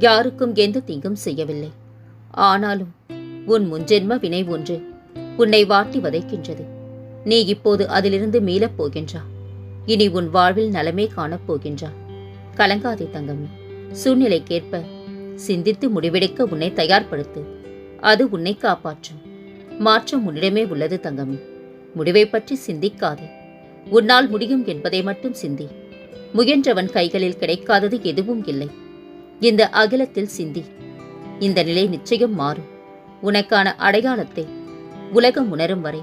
யாருக்கும் எந்த தீங்கும் செய்யவில்லை. ஆனாலும் உன் முன்ஜென்ம வினை ஒன்று உன்னை வாட்டி வதைக்கின்றது. நீ இப்போது அதிலிருந்து மீளப் போகின்றா. இனி உன் வாழ்வில் நலமே காணப்போகின்றா கலங்காதே தங்கமே. சூழ்நிலைக்கேற்ப சிந்தித்து முடிவெடுக்க உன்னை தயார்படுத்து. அது உன்னை காப்பாற்றும். மாற்றம் உன்னிடமே உள்ளது தங்கமே. முடிவை பற்றி சிந்திக்காதே. உன்னால் முடியும் என்பதை மட்டும் சிந்தி. முயன்றவன் கைகளில் கிடைக்காதது எதுவும் இல்லை. இந்த அகிலத்தில் சிந்தி. இந்த நிலை நிச்சயம் மாறும். உனக்கான அடையாளத்தை உலகம் உணரும் வரை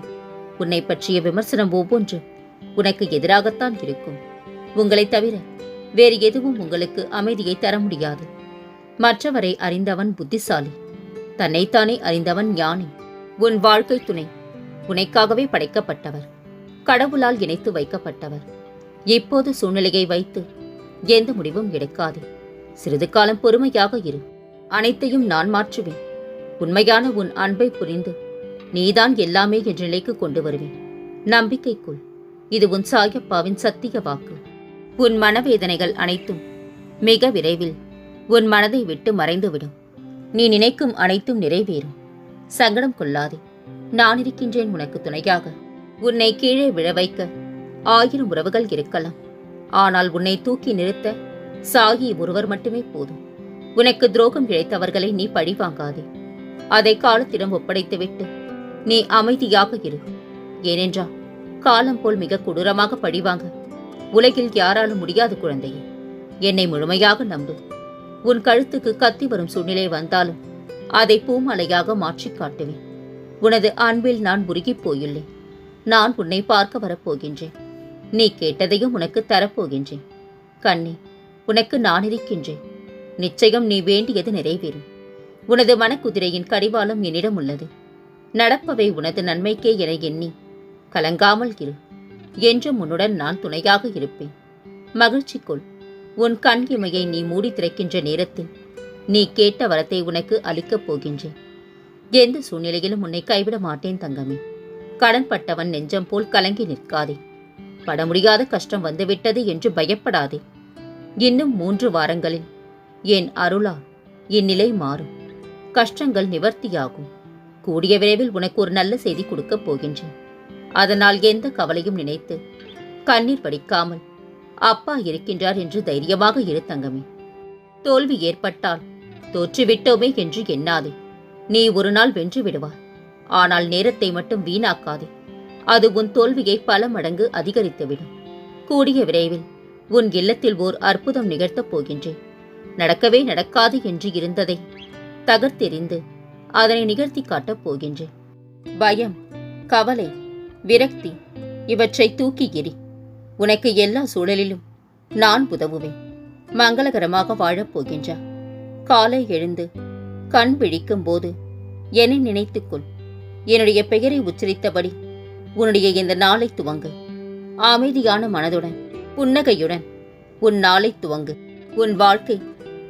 உன்னை பற்றிய விமர்சனம் ஒவ்வொன்றும் உனக்கு எதிராகத்தான் இருக்கும். உங்களைத் தவிர வேறு எதுவும் உங்களுக்கு அமைதியை தர முடியாது. மற்றவரை அறிந்தவன் புத்திசாலி. தன்னைத்தானே அறிந்தவன் ஞானி. உன் வாழ்க்கை துணை உனக்காகவே படைக்கப்பட்டவர். கடவுளால் இணைத்து வைக்கப்பட்டவர். இப்போது சூழ்நிலையை வைத்து எந்த முடிவும் எடுக்காதே. சிறிது காலம் பொறுமையாக இரு. அனைத்தையும் நான் மாற்றுவேன். உண்மையான உன் அன்பை புரிந்து நீதான் எல்லாமே என்ற நிலைக்கு கொண்டு வருவேன். நம்பிக்கைக்குள். இது உன் சாயப்பாவின் சத்திய வாக்கு. உன் மனவேதனைகள் அனைத்தும் மிக விரைவில் உன் மனதை விட்டு மறைந்துவிடும். நீ நினைக்கும் அனைத்தும் நிறைவேறும். சங்கடம் கொள்ளாதே. நான் இருக்கின்றேன் உனக்கு துணையாக. உன்னை கீழே விழ வைக்க ஆயிரம் உறவுகள் இருக்கலாம். ஆனால் உன்னை தூக்கி நிறுத்த சாகி ஒருவர் மட்டுமே போதும். உனக்கு துரோகம் இழைத்தவர்களை நீ பழிவாங்காதே. அதை காலத்திடம் ஒப்படைத்துவிட்டு நீ அமைதியாக இரு. ஏனென்றால் காலம் போல் மிக கொடூரமாக பழிவாங்க. உலகில் யாராலும் முடியாது குழந்தையே. என்னை முழுமையாக நம்பு. உன் கழுத்துக்கு கத்தி வரும் சூழ்நிலை வந்தாலும் அதை பூமலையாக மாற்றிக் காட்டுவேன். உனது அன்பில் நான் முருகிப் போயுள்ளேன் நான் உன்னை பார்க்க வரப்போகின்றேன் நீ கேட்டதையும் உனக்கு தரப்போகின்றேன் கண்ணே உனக்கு நான் இருக்கின்றேன் நிச்சயம் நீ வேண்டியது நிறைவேறும். உனது மனக்குதிரையின் கடிவாளம் என்னிடம் உள்ளது. நடப்பவை உனது நன்மைக்கே என எண்ணி கலங்காமல் இரு. என்றும் உன்னுடன் நான் துணையாக இருப்பேன். மகிழ்ச்சிக்குள் உன் கண் இமையை நீ மூடி திறக்கின்ற நேரத்தில் நீ கேட்ட வரத்தை உனக்கு அளிக்கப் போகின்றேன். எந்த சூழ்நிலையிலும் உன்னை கைவிட மாட்டேன் தங்கமே. கடன்பட்டவன் நெஞ்சம் போல் கலங்கி நிற்காதே. பட முடியாத கஷ்டம் வந்துவிட்டது என்று பயப்படாதே. இன்னும் மூன்று வாரங்களில். என் அருளால் இந்நிலை மாறும். கஷ்டங்கள் நிவர்த்தியாகும். கூடிய விரைவில் உனக்கு ஒரு நல்ல செய்தி கொடுக்கப் போகின்றேன். அதனால் எந்த கவலையும் நினைத்து கண்ணீர் வடிக்காமல் அப்பா இருக்கின்றார் என்று தைரியமாக இரு தங்கமே. தோல்வி ஏற்பட்டால் தோற்றுவிட்டோமே என்று எண்ணாதே. நீ ஒரு நாள் வென்று விடுவாய். ஆனால் நேரத்தை மட்டும் வீணாக்காதே. அது உன் தோல்வியை பல மடங்கு அதிகரித்துவிடும். கூடிய விரைவில் உன் இல்லத்தில் ஓர் அற்புதம் நிகழ்த்தப் போகின்றேன். நடக்கவே நடக்காது என்று இருந்ததை தகர்த்தெறிந்து அதனை நிகழ்த்தி காட்டப் போகின்றேன். பயம் கவலை விரக்தி இவற்றை தூக்கி எறி உனக்கு எல்லா சூழலிலும் நான் உதவுவேன். மங்களகரமாக வாழப் போகின்றா காலை எழுந்து கண் விழிக்கும் போது என்னை நினைத்துக்கொள். என்னுடைய பெயரை உச்சரித்தபடி உன்னுடைய இந்த நாளை துவங்கு. அமைதியான மனதுடன் புன்னகையுடன் உன் நாளை துவங்கு. உன் வாழ்க்கை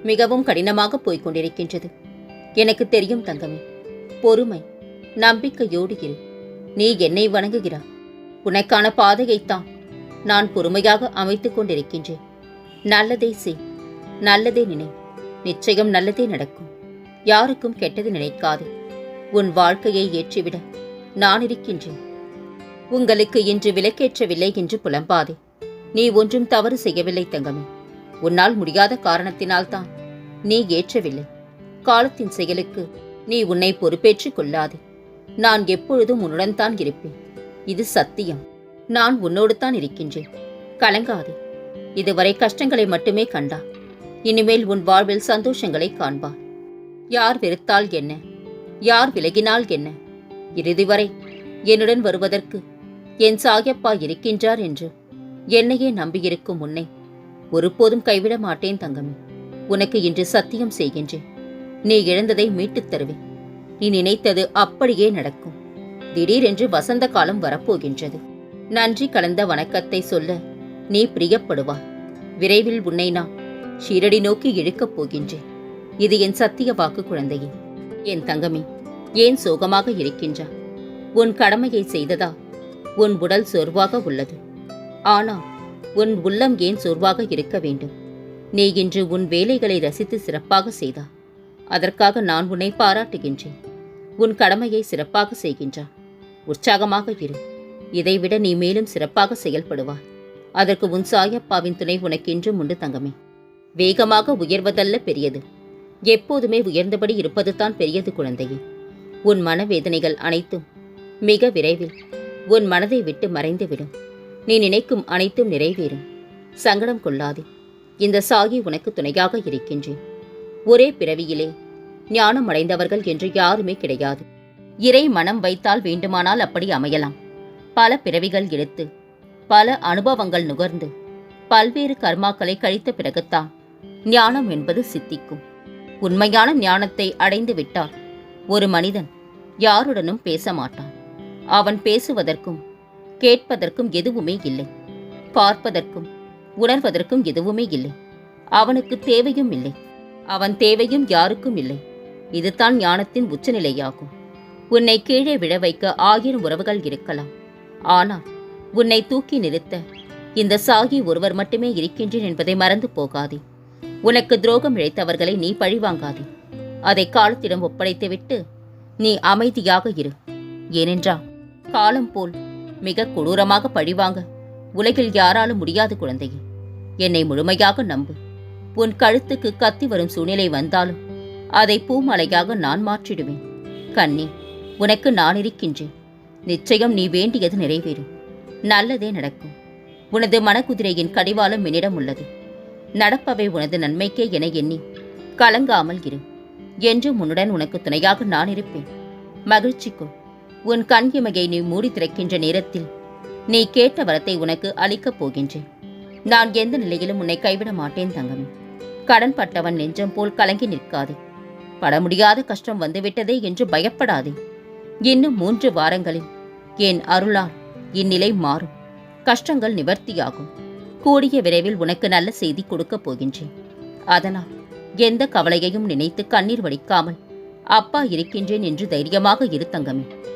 மிகவும் கடினமாக போய்க் கொண்டிருக்கின்றது எனக்கு தெரியும் தங்கமே பொறுமை நம்பிக்கையோடு இரு. நீ என்னை வணங்குகிறாய். உனக்கான பாதையைத்தான் நான் பொறுமையாக அமைத்துக் கொண்டிருக்கின்றேன். நல்லதே செய். நல்லதே நினை. நிச்சயம் நல்லதே நடக்கும். யாருக்கும் கெட்டது நினைக்காது. உன் வாழ்க்கையை ஏற்றிவிட நான் இருக்கின்றேன். உங்களுக்கு இன்று விலக்கேற்றவில்லை என்று புலம்பாதே. நீ ஒன்றும் தவறு செய்யவில்லை தங்கமே. உன்னால் முடியாத காரணத்தினால்தான் நீ ஏற்றவில்லை. காலத்தின் செயலுக்கு நீ உன்னை பொறுப்பேற்றுக் கொள்ளாதே. நான் எப்பொழுதும் உன்னுடன் தான் இருப்பேன். இது சத்தியம். நான் உன்னோடு தான் இருக்கின்றேன். கலங்காதே. இதுவரை கஷ்டங்களை மட்டுமே கண்டா. இனிமேல் உன் வாழ்வில் சந்தோஷங்களை காண்பார் யார் வெறுத்தால் என்ன? யார் விலகினால் என்ன? இறுதி வரை என்னுடன் வருவதற்கு என் சாயப்பா இருக்கின்றார் என்று என்னையே நம்பியிருக்கும் உன்னை. ஒருபோதும் கைவிட மாட்டேன் தங்கமே. உனக்கு இன்று சத்தியம் செய்கின்றேன். நீ இழந்ததை மீட்டுத் தருவேன். நீ நினைத்தது அப்படியே நடக்கும். திடீரென்று வசந்த காலம் வரப்போகின்றது. நன்றி கலந்த வணக்கத்தை சொல்ல நீ பிரியப்படுவாய் விரைவில் உன்னை நான் ஷீரடி நோக்கி இழுக்கப் போகின்றேன். இது என் சத்திய வாக்கு குழந்தையே. என் தங்கமே ஏன் சோகமாக இருக்கின்றா? உன் கடமையை செய்ததா? உன் உடல் சோர்வாக உள்ளது. ஆனால் உன் உள்ளம் ஏன் சோர்வாக இருக்க வேண்டும்? நீ இன்று உன் வேலைகளை ரசித்து சிறப்பாக செய்தா? அதற்காக நான் உன்னை பாராட்டுகின்றேன். உன் கடமையை சிறப்பாக செய்கின்றா. உற்சாகமாக இரு. இதைவிட நீ மேலும் சிறப்பாக செயல்படுவாய். அதற்கு உன் சாயப்பாவின் துணை உனக்கென்றும் உண்டு தங்கமே. வேகமாக உயர்வதல்ல பெரியது. எப்போதுமே உயர்ந்தபடி இருப்பது தான் பெரியது குழந்தையே. உன் மனவேதனைகள் அனைத்தும் மிக விரைவில் உன் மனதை விட்டு மறைந்துவிடும். நீ நினைக்கும் அனைத்தும் நிறைவேறும். சங்கடம் கொள்ளாதே. இந்த சாகி உனக்கு துணையாக இருக்கின்றேன். ஒரே பிறவியிலே ஞானம் அடைந்தவர்கள் என்று யாருமே கிடையாது. இறை மனம் வைத்தால் வேண்டுமானால் அப்படி அமையலாம். பல பிறவிகள் எடுத்து பல அனுபவங்கள் நுகர்ந்து பல்வேறு கர்மாக்களை கழித்த பிறகுத்தான் ஞானம் என்பது சித்திக்கும். உண்மையான ஞானத்தை அடைந்து விட்டால் ஒரு மனிதன் யாருடனும் பேச மாட்டான். அவன் பேசுவதற்கும் கேட்பதற்கும் எதுவுமே இல்லை. பார்ப்பதற்கும் உணர்வதற்கும் எதுவுமே இல்லை. அவனுக்கு தேவையும் இல்லை. அவன் தேவையும் யாருக்கும் இல்லை. இதுதான் ஞானத்தின் உச்சநிலையாகும். உன்னை கீழே விழ வைக்க ஆயிரம் உறவுகள் இருக்கலாம். ஆனால் உன்னை தூக்கி நிறுத்த இந்த சாகி ஒருவர் மட்டுமே இருக்கின்றேன் என்பதை மறந்து போகாதே. உனக்கு துரோகம் இழைத்தவர்களை நீ பழிவாங்காதே. அதை காலத்திடம் ஒப்படைத்துவிட்டு நீ அமைதியாக இரு. ஏனென்றால் காலம் போல் மிக கொடூரமாக பழிவாங்க. உலகில் யாராலும் முடியாது குழந்தையே. என்னை முழுமையாக நம்பு. உன் கழுத்துக்கு கத்தி வரும் சூழ்நிலை வந்தாலும் அதை பூமலையாக நான் மாற்றிடுவேன். கண்ணே உனக்கு நான் இருக்கின்றேன். நிச்சயம் நீ வேண்டியது நிறைவேறும். நல்லதே நடக்கும். உனது மனக்குதிரையின் கடிவாளம் என்னிடம் உள்ளது. நடப்பவை உனது நன்மைக்கே என எண்ணி கலங்காமல் இரு. என்று உன்னுடன் உனக்கு துணையாக நான் இருப்பேன். மகிழ்ச்சிக்கும் உன் கண் இமையை நீ மூடி திறக்கின்ற நேரத்தில் நீ கேட்ட வரத்தை உனக்கு அளிக்கப் போகின்றேன். நான் எந்த நிலையிலும் உன்னை கைவிட மாட்டேன் தங்கம். கடன் பட்டவன் நெஞ்சம் போல் கலங்கி நிற்காதே. பட முடியாத கஷ்டம் வந்துவிட்டதே என்று பயப்படாதே. இன்னும் மூன்று வாரங்களில் என் அருளால் இந்நிலை மாறும். கஷ்டங்கள் நிவர்த்தியாகும். கூடிய விரைவில் உனக்கு நல்ல செய்தி கொடுக்கப் போகின்றேன். அதனால் எந்த கவலையையும் நினைத்து கண்ணீர் வடிக்காமல் அப்பா இருக்கின்றேன் என்று தைரியமாக இரு தங்கமே.